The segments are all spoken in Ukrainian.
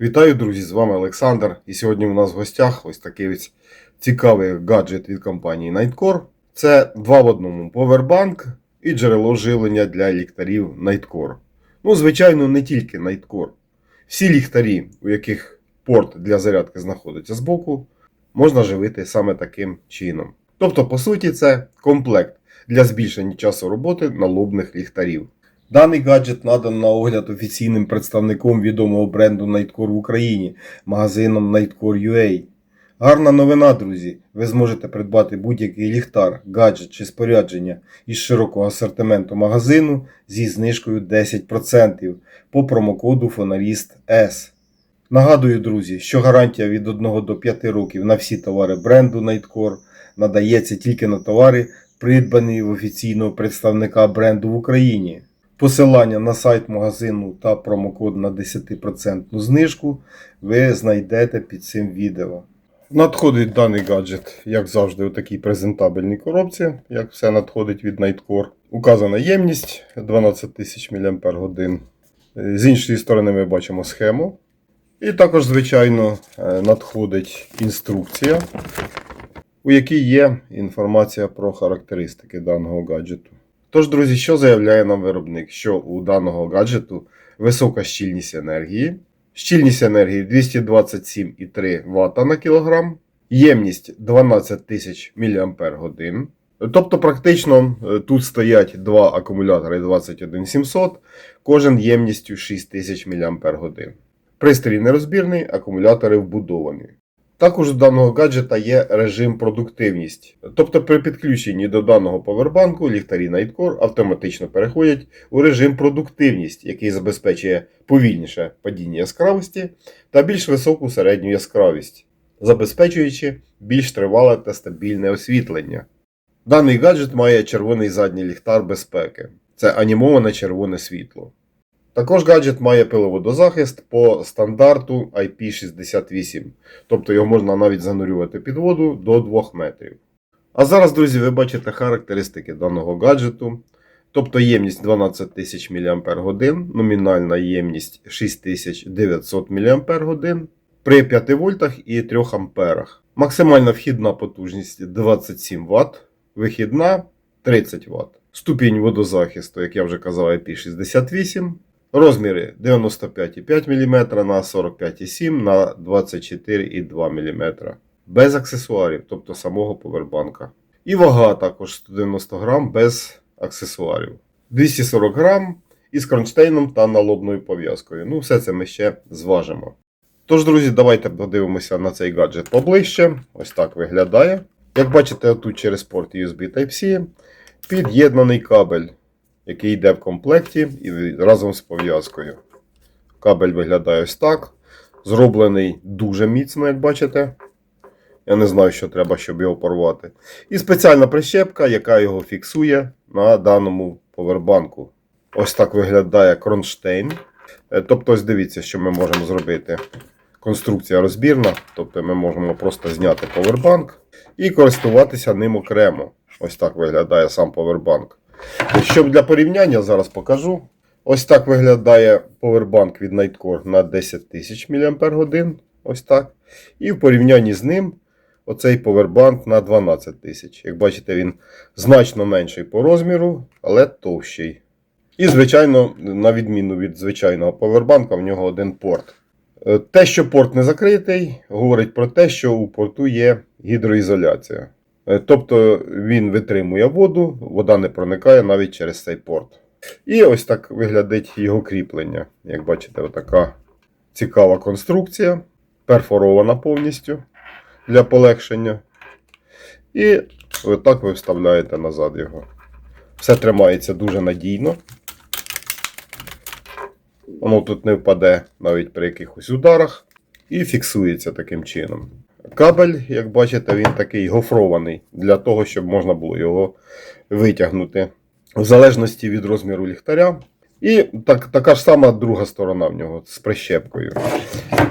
Вітаю, друзі! З вами Олександр. І сьогодні у нас в гостях ось такий ось цікавий гаджет від компанії Nightcore. Це два в одному повербанк і джерело живлення для ліхтарів Nightcore. Ну, звичайно, не тільки Nightcore. Всі ліхтарі, у яких порт для зарядки знаходиться збоку, можна живити саме таким чином. Тобто, по суті, це комплект для збільшення часу роботи налобних ліхтарів. Даний гаджет надан на огляд офіційним представником відомого бренду Nightcore в Україні, магазином Nightcore.ua. Гарна новина, друзі! Ви зможете придбати будь-який ліхтар, гаджет чи спорядження із широкого асортименту магазину зі знижкою 10% по промокоду Фонаріст S. Нагадую, друзі, що гарантія від 1 до 5 років на всі товари бренду Nightcore надається тільки на товари, придбані в офіційного представника бренду в Україні. Посилання на сайт магазину та промокод на 10% знижку ви знайдете під цим відео. Надходить даний гаджет, як завжди, у такій презентабельній коробці, як все надходить від Nightcore. Указана ємність 12 тисяч мАч. З іншої сторони ми бачимо схему. І також, звичайно, е, надходить інструкція, у якій є інформація про характеристики даного гаджету. Тож, друзі, що заявляє нам виробник? Що у даного гаджету висока щільність енергії, щільність енергії 227,3 Вт на кілограм, ємність 12 тисяч мАч. Тобто, практично е, тут стоять два акумулятори 21700, кожен ємністю 6000 мАч. Пристрій нерозбірний, акумулятори вбудовані. Також у даного гаджета є режим продуктивність. Тобто при підключенні до даного повербанку ліхтарі Nightcore автоматично переходять у режим продуктивність, який забезпечує повільніше падіння яскравості та більш високу середню яскравість, забезпечуючи більш тривале та стабільне освітлення. Даний гаджет має червоний задній ліхтар безпеки. Це анімоване червоне світло. Також гаджет має пиловодозахист по стандарту IP68, тобто його можна навіть занурювати під воду до 2 метрів. А зараз, друзі, ви бачите характеристики даного гаджету. Тобто ємність 12 тисяч мАч, номінальна ємність 6900 мАч при 5 вольтах і 3 амперах. Максимальна вхідна потужність 27 Вт, вихідна 30 Вт. Ступінь водозахисту, як я вже казав, IP68. Розміри 95,5 мм на 45,7 на 24,2 мм. Без аксесуарів, тобто самого повербанка. І вага також 190 грам без аксесуарів. 240 грам із кронштейном та налобною пов'язкою. Ну, все це ми ще зважимо. Тож, друзі, давайте подивимося на цей гаджет поближче. Ось так виглядає. Як бачите, тут через порт USB Type-C під'єднаний кабель який йде в комплекті і разом з пов'язкою. Кабель виглядає ось так. Зроблений дуже міцно, як бачите. Я не знаю, що треба, щоб його порвати. І спеціальна прищепка, яка його фіксує на даному повербанку. Ось так виглядає кронштейн. Е, Тобто, ось дивіться, що ми можемо зробити. Конструкція розбірна, тобто ми можемо просто зняти повербанк і користуватися ним окремо. Ось так виглядає сам повербанк. Щоб для порівняння зараз покажу. Ось так виглядає повербанк від Nightcore на 10 тисяч мАч. Ось так. І в порівнянні з ним оцей повербанк на 12 тисяч. Як бачите, він значно менший по розміру, але товщий. І, звичайно, на відміну від звичайного повербанка, в нього один порт. Е, Те, що порт не закритий, говорить про те, що у порту є гідроізоляція. Е, Тобто він витримує воду, вода не проникає навіть через цей порт. І ось так виглядить його кріплення. Як бачите, така цікава конструкція, перфорована повністю для полегшення. І отак ви вставляєте назад його. Все тримається дуже надійно. Воно тут не впаде навіть при якихось ударах. І фіксується таким чином. Кабель, як бачите, він такий гофрований для того, щоб можна було його витягнути в залежності від розміру ліхтаря. І так, така ж сама друга сторона в нього з прищепкою.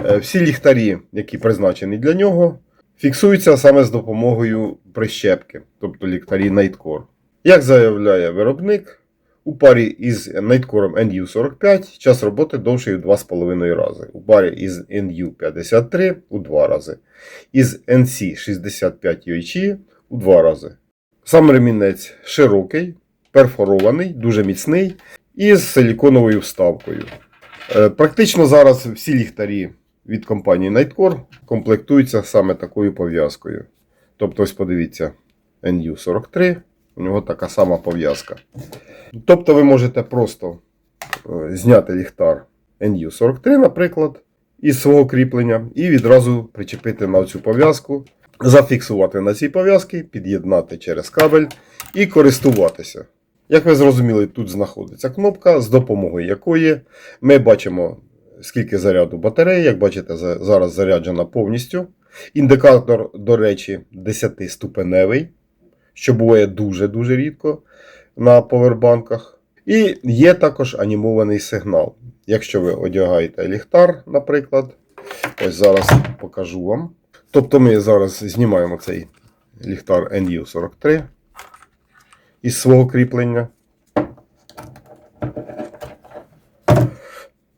Е, Всі ліхтарі, які призначені для нього, фіксуються саме з допомогою прищепки, тобто ліхтарі Nightcore. Як заявляє виробник, У парі із Nightcore NU45 час роботи довший у 2,5 рази. У парі із NU53 у 2 рази. Із NC65 UHE у 2 рази. Сам ремінець широкий, перфорований, дуже міцний і з силіконовою вставкою. Е, Практично зараз всі ліхтарі від компанії Nightcore комплектуються саме такою пов'язкою. Тобто, ось подивіться, NU43, у нього така сама пов'язка. Тобто ви можете просто е, зняти ліхтар NU43, наприклад, із свого кріплення, і відразу причепити на цю пов'язку, зафіксувати на цій пов'язці, під'єднати через кабель і користуватися. Як ви зрозуміли, тут знаходиться кнопка, з допомогою якої ми бачимо, скільки заряду батареї. Як бачите, зараз заряджена повністю. Індикатор, до речі, 10-ступеневий, що буває дуже-дуже рідко на повербанках. І є також анімований сигнал. Якщо ви одягаєте ліхтар, наприклад, ось зараз покажу вам. Тобто ми зараз знімаємо цей ліхтар NU43 із свого кріплення.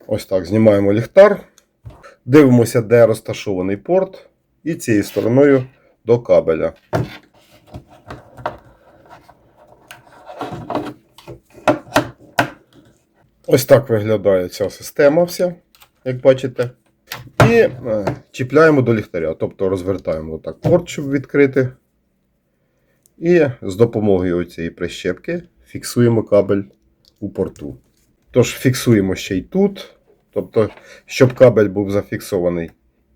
Ось так, знімаємо ліхтар. Дивимося, де розташований порт, і цією стороною до кабеля. Ось так виглядає ця система вся, як бачите. І е, чіпляємо до ліхтаря, тобто розвертаємо отак порт, щоб відкрити. І з допомогою цієї прищепки фіксуємо кабель у порту. Тож фіксуємо ще й тут, тобто, щоб кабель був зафіксований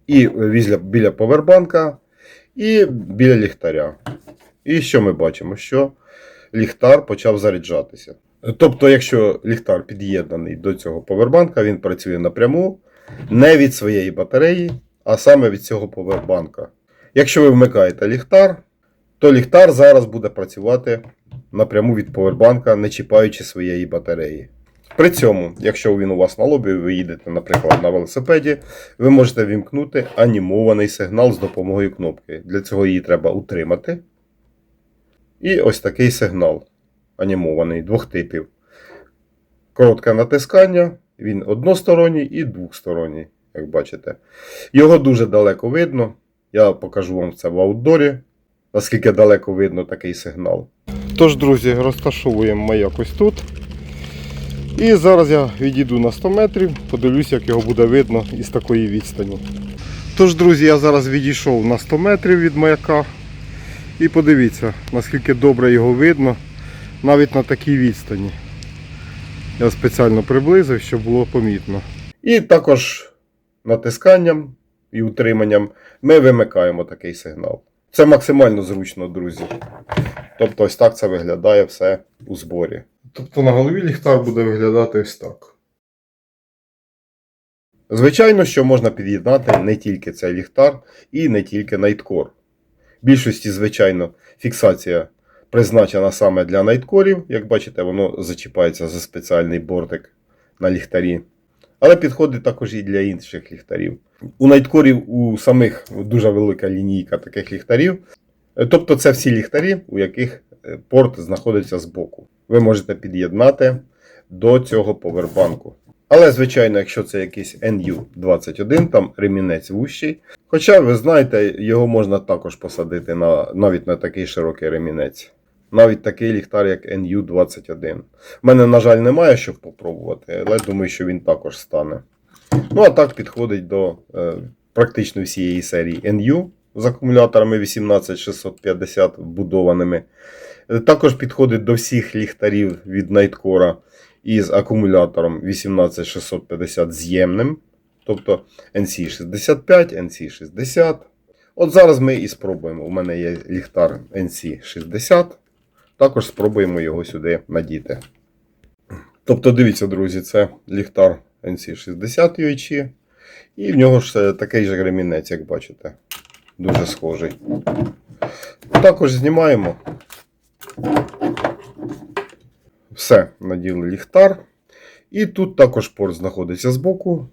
і біля повербанка, і біля ліхтаря. І що ми бачимо? Що ліхтар почав заряджатися. Тобто, якщо ліхтар під'єднаний до цього повербанка, він працює напряму, не від своєї батареї, а саме від цього повербанка. Якщо ви вмикаєте ліхтар, то ліхтар зараз буде працювати напряму від повербанка, не чіпаючи своєї батареї. При цьому, якщо він у вас на лобі, ви їдете, наприклад, на велосипеді, ви можете вімкнути анімований сигнал з допомогою кнопки. Для цього її треба утримати. І ось такий сигнал анімований двох типів. Коротке натискання, він односторонній і двохсторонній, як бачите. Його дуже далеко видно. Я покажу вам це в аутдорі, наскільки далеко видно такий сигнал. Тож, друзі, розташовуємо маяк ось тут. І зараз я відійду на 100 метрів, подивлюсь, як його буде видно із такої відстані. Тож, друзі, я зараз відійшов на 100 метрів від маяка. І подивіться, наскільки добре його видно навіть на такій відстані. Я спеціально приблизив, щоб було помітно. І також натисканням і утриманням ми вимикаємо такий сигнал. Це максимально зручно, друзі. Тобто ось так це виглядає все у зборі. Тобто на голові ліхтар буде виглядати ось так. Звичайно, що можна під'єднати не тільки цей ліхтар і не тільки найткор. В Більшості, звичайно, фіксація призначена саме для найткорів. Як бачите, воно зачіпається за спеціальний бортик на ліхтарі. Але підходить також і для інших ліхтарів. У найткорів у самих дуже велика лінійка таких ліхтарів. Тобто це всі ліхтарі, у яких е, порт знаходиться збоку. Ви можете під'єднати до цього повербанку. Але, звичайно, якщо це якийсь NU21, там ремінець вущий. Хоча, ви знаєте, його можна також посадити на, навіть на такий широкий ремінець. Навіть такий ліхтар, як NU21. У мене, на жаль, немає, щоб попробувати, але думаю, що він також стане. Ну, а так підходить до е, практично всієї серії NU з акумуляторами 18650 вбудованими. Е, Також підходить до всіх ліхтарів від Nightcore із акумулятором 18650 з'ємним. Тобто NC65, NC60. От зараз ми і спробуємо. У мене є ліхтар NC60. Також спробуємо його сюди надіти. Тобто, дивіться, друзі, це ліхтар NC60 UHE. І в нього ж е, такий же ремінець, як бачите. Дуже схожий. Також знімаємо. Все, наділи ліхтар. І тут також порт знаходиться збоку.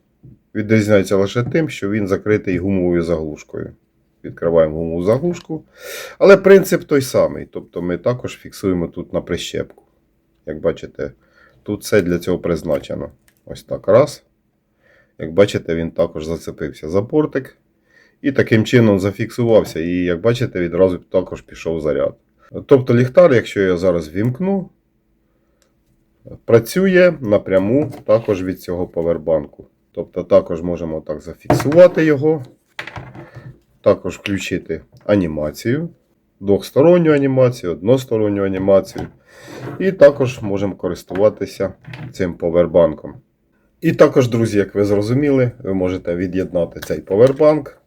Відрізняється лише тим, що він закритий гумовою заглушкою. Відкриваємо гумову заглушку. Але принцип той самий. Тобто ми також фіксуємо тут на прищепку. Як бачите, Тут все для цього призначено. Ось так раз. Як бачите, він також зацепився за портик. І таким чином зафіксувався. І як бачите, відразу також пішов заряд. Тобто ліхтар, якщо я зараз вімкну, працює напряму також від цього повербанку. Тобто також можемо так зафіксувати його. Також включити анімацію, двохсторонню анімацію, односторонню анімацію. І також можемо користуватися цим повербанком. І також, друзі, як ви зрозуміли, ви можете від'єднати цей повербанк,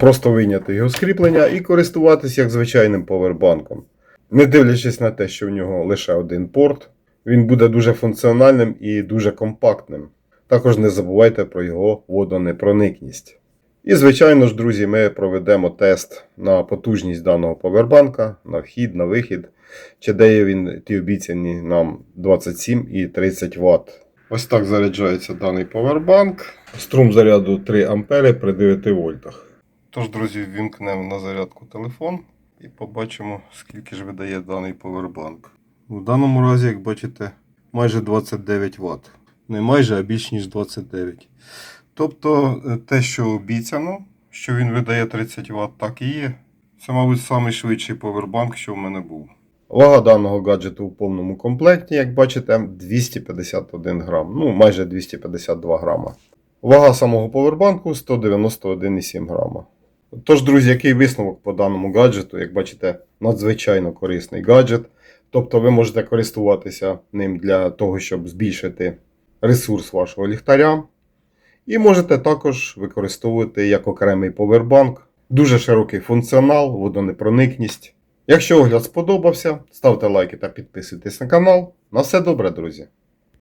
просто вийняти його з кріплення і користуватися як звичайним повербанком. Не дивлячись на те, що в нього лише один порт, він буде дуже функціональним і дуже компактним. Також не забувайте про його водонепроникність. І, звичайно ж, друзі, ми проведемо тест на потужність даного повербанка, на вхід, на вихід, чи дає він ті обіцяні нам 27 і 30 Вт. Ось так заряджається даний повербанк. Струм заряду 3 А при 9 вольтах. Тож, друзі, ввімкнемо на зарядку телефон і побачимо, скільки ж видає даний повербанк. У даному разі, як бачите, майже 29 Вт. Не майже, а більш ніж 29. Тобто е, те, що обіцяно, що він видає 30 Вт, так і є. Це, мабуть, найшвидший повербанк, що в мене був. Вага даного гаджету в повному комплекті, як бачите, 251 грам, ну майже 252 грама. Вага самого повербанку 191,7 грама. Тож, друзі, який висновок по даному гаджету? Як бачите, надзвичайно корисний гаджет. Тобто ви можете користуватися ним для того, щоб збільшити ресурс вашого ліхтаря. І можете також використовувати як окремий повербанк. Дуже широкий функціонал, водонепроникність. Якщо огляд сподобався, ставте лайки та підписуйтесь на канал. На все добре, друзі!